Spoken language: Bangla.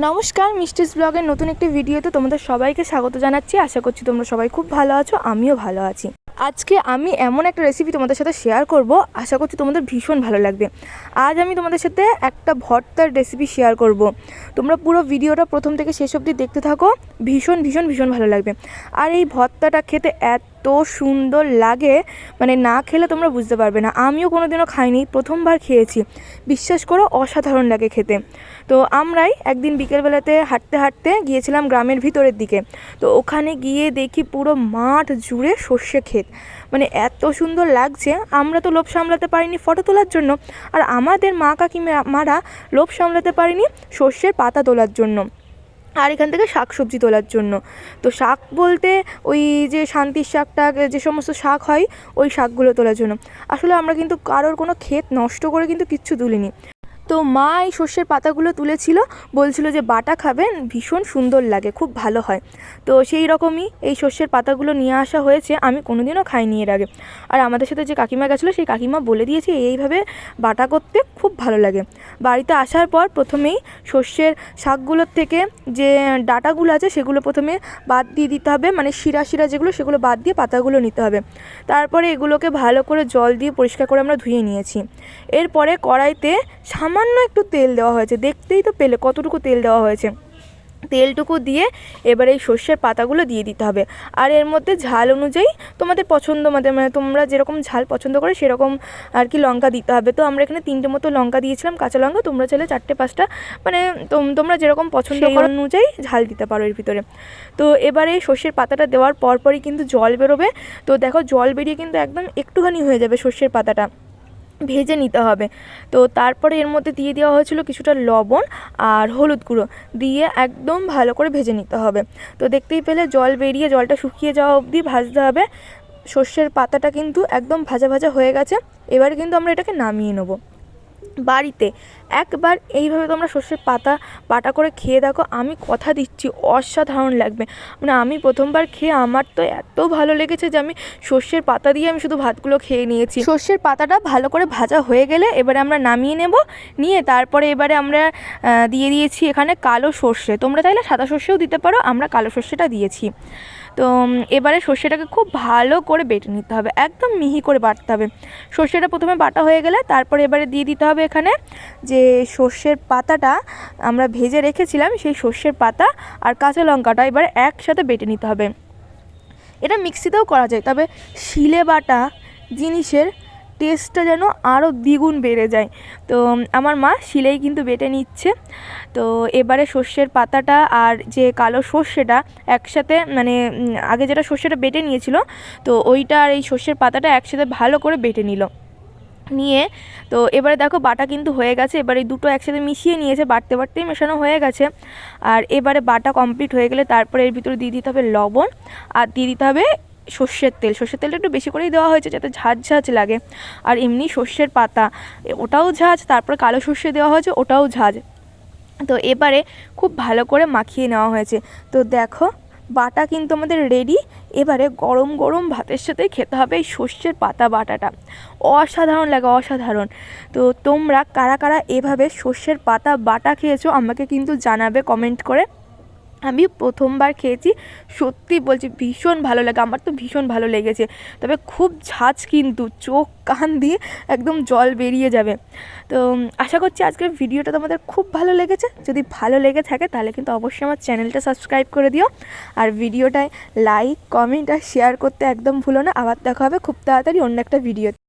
নমস্কার মিস্টিস ব্লগের নতুন একটি ভিডিওতে তোমাদের সবাইকে স্বাগত জানাচ্ছি। আশা করছি তোমরা সবাই খুব ভালো আছো, আমিও ভালো আছি। আজকে আমি এমন একটা রেসিপি তোমাদের সাথে শেয়ার করব, আশা করছি তোমাদের ভীষণ ভালো লাগবে। আজ আমি তোমাদের সাথে একটা ভর্তার রেসিপি শেয়ার করব। তোমরা পুরো ভিডিওটা প্রথম থেকে শেষ অবধি দেখতে থাকো, ভীষণ ভীষণ ভীষণ ভালো লাগবে। আর এই ভর্তাটা খেতে এত সুন্দর লাগে। মানে না খেলে তোমরা বুঝতে পারবে না। আমিও কোনো দিনও খাইনি, প্রথমবার খেয়েছি। বিশ্বাস করো, অসাধারণ লাগে খেতে। তো আমরাই একদিন বিকেলবেলাতে হাঁটতে হাঁটতে গিয়েছিলাম গ্রামের ভিতরের দিকে। তো ওখানে গিয়ে দেখি পুরো মাঠ জুড়ে সর্ষে ক্ষেত। মানে এত সুন্দর লাগছে। আমরা তো লোভ সামলাতে পারিনি ফটো তোলার জন্য। আর আমাদের মা কাকিমারা লোভ সামলাতে পারিনি সর্ষের পাতা তোলার জন্য। আর এখান থেকে শাক সবজি তোলার জন্য। তো শাক বলতে ওই যে শান্তির শাকটা, যে সমস্ত শাক হয়, ওই শাকগুলো তোলার জন্য। আসলে আমরা কিন্তু কারোর কোনো ক্ষেত নষ্ট করে কিন্তু কিচ্ছু তুলিনি। তো মা এই সর্ষের পাতাগুলো তুলেছিল, বলছিল যে বাটা খাবেন, ভীষণ সুন্দর লাগে, খুব ভালো হয়। তো সেই রকমই এই সর্ষের পাতাগুলো নিয়ে আসা হয়েছে, আমি কোনোদিনও খাইনি এর আগে। আর আমাদের সাথে যে কাকিমা গেছিল, সেই কাকিমা বলে দিয়েছে এইভাবে বাটা করতে খুব ভালো লাগে। বাড়িতে আসার পর প্রথমেই সর্ষের শাকগুলোর থেকে যে ডাটাগুলো আছে, সেগুলো প্রথমে বাদ দিয়ে দিতে হবে মানে শিরা শিরা যেগুলো, সেগুলো বাদ দিয়ে পাতাগুলো নিতে হবে। তারপরে এগুলোকে ভালো করে জল দিয়ে পরিষ্কার করে আমরা ধুয়ে নিয়েছি। এরপরে কড়াইতে সামান্য একটু তেল দেওয়া হয়েছে দেখতেই তো পেলে কতটুকু তেল দেওয়া হয়েছে। তেলটুকু দিয়ে এবার এই সর্ষের পাতাগুলো দিয়ে দিতে হবে। আর এর মধ্যে ঝাল অনুযায়ী তোমাদের পছন্দ মতো মানে তোমরা যেরকম ঝাল পছন্দ করে সেরকম আর কি লঙ্কা দিতে হবে। তো আমরা এখানে তিনটে মতো লঙ্কা দিয়েছিলাম কাঁচা লঙ্কা তোমরা চাইলে চারটে পাঁচটা মানে তোম- তোমরা যেরকম পছন্দ করো অনুযায়ী ঝাল দিতে পারো এর ভিতরে। তো এবারে এই সর্ষের পাতাটা দেওয়ার পরপরই কিন্তু জল বেরোবে। তো দেখো জল বেরিয়ে কিন্তু একদম একটুখানি হয়ে যাবে সর্ষের পাতাটা। ভেজে নিতে হবে। তো তারপরে এর মধ্যে দিয়ে দেওয়া হয়েছিল কিছুটা লবণ আর হলুদ গুঁড়ো দিয়ে একদম ভালো করে ভেজে নিতে হবে। তো দেখতেই পেলে জল বেরিয়ে জলটা শুকিয়ে যাওয়া অবধি ভাজতে হবে। সর্ষের পাতাটা কিন্তু একদম ভাজা ভাজা হয়ে গেছে। এবারে কিন্তু আমরা এটাকে নামিয়ে নেব। বাড়িতে। একবার এইভাবে তোমরা সর্ষের পাতা বাটা করে খেয়ে দেখো, আমি কথা দিচ্ছি, অসাধারণ লাগবে। মানে আমি প্রথমবার খেয়ে আমার তো এত ভালো লেগেছে যে আমি সর্ষের পাতা দিয়ে আমি শুধু ভাতগুলো খেয়ে নিয়েছি। সর্ষের পাতাটা ভালো করে ভাজা হয়ে গেলে এবারে আমরা নামিয়ে নেব, নিয়ে তারপরে এবারে আমরা দিয়ে দিয়েছি এখানে কালো সর্ষে। তোমরা চাইলে সাদা সর্ষেও দিতে পারো, আমরা কালো সর্ষেটা দিয়েছি। তো এবারে সর্ষেটাকে খুব ভালো করে বেটে নিতে হবে, একদম মিহি করে বাটতে হবে। সর্ষেটা প্রথমে বাটা হয়ে গেলে তারপরে এবারে দিয়ে দিতে হবে এখানে যে সর্ষের পাতাটা আমরা ভেজে রেখেছিলাম, সেই সর্ষের পাতা আর কাঁচা লঙ্কাটা এবার একসাথে বেটে নিতে হবে। এটা মিক্সিতেও করা যায়, তবে শিলে বাটা জিনিসের টেস্টটা যেন আরও দ্বিগুণ বেড়ে যায়। তো আমার মা শিলেই কিন্তু বেটে নিচ্ছে। তো, এবারে সর্ষের পাতাটা আর যে কালো সর্ষেটা একসাথে মানে আগে যেটা সর্ষেটা বেটে নিয়েছিল, তো ওইটা আর এই সর্ষের পাতাটা একসাথে ভালো করে বেটে নিল। নিয়ে, তো এবারে দেখো বাটা কিন্তু হয়ে গেছে। এবারে দুটো একসাথে মিশিয়ে নিয়েছে, বাটতে বাটতেই মেশানো হয়ে গেছে। আর এবারে বাটা কমপ্লিট হয়ে গেলে তারপরে এর ভিতরে দিয়ে দিতে হবে লবণ। আর দিয়ে দিতে হবে সর্ষের তেল, সর্ষের তেলটা একটু বেশি করেই দেওয়া হয়েছে যাতে ঝাঁঝ ঝাঁঝ লাগে। আর এমনি সর্ষের পাতা ওটাও ঝাঁঝ, তারপরে কালো সর্ষে দেওয়া হয়েছে, ওটাও ঝাঁঝ। তো এবারে খুব ভালো করে মাখিয়ে নেওয়া হয়েছে। তো দেখো, বাটা কিন্তু আমাদের রেডি এবারে গরম গরম ভাতের সাথে খেতে হবে এই সর্ষের পাতা বাটাটা। অসাধারণ লাগে, অসাধারণ। তো তোমরা কারা কারা এভাবে সর্ষের পাতা, বাটা খেয়েছো আমাকে কিন্তু জানাবে কমেন্ট করে। আমি প্রথমবার খেয়েছি, সত্যি বলছি ভীষণ ভালো লাগে, আমার তো ভীষণ ভালো লেগেছে। তবে খুব ঝাঁজ কিন্তু, চোখ, কান দিয়ে একদম জল বেরিয়ে যাবে। তো আশা করছি আজকের ভিডিওটা তোমাদের খুব ভালো লেগেছে। যদি ভালো লেগে থাকে তাহলে কিন্তু অবশ্যই আমার চ্যানেলটা সাবস্ক্রাইব করে দিও। আর ভিডিওটায় লাইক, কমেন্ট আর শেয়ার করতে একদম ভুলো না। আবার দেখা হবে খুব তাড়াতাড়ি অন্য একটা ভিডিও